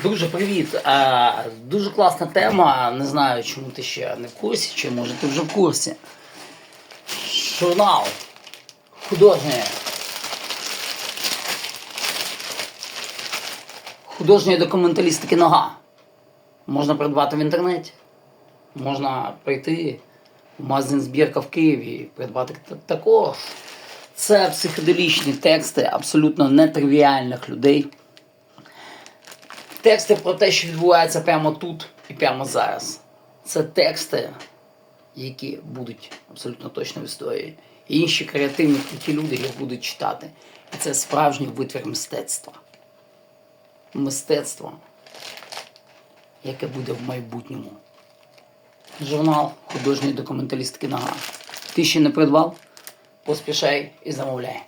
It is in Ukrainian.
Дуже привіт. А, дуже класна тема. Не знаю, чому ти ще не в курсі, чи може ти вже в курсі. Журнал художньої. Художньої документалістики нога. Можна придбати в інтернеті. Можна прийти в магазин збірка в Києві і придбати також. Це психоделічні тексти абсолютно нетривіальних людей. Тексти про те, що відбувається прямо тут і прямо зараз. Це тексти, які будуть абсолютно точно в історії. І інші креативні круті люди їх будуть читати. І це справжній витвір мистецтва. Мистецтво, яке буде в майбутньому. Журнал художньої документалістики нога. Ти ще не придбав? Поспішай і замовляй.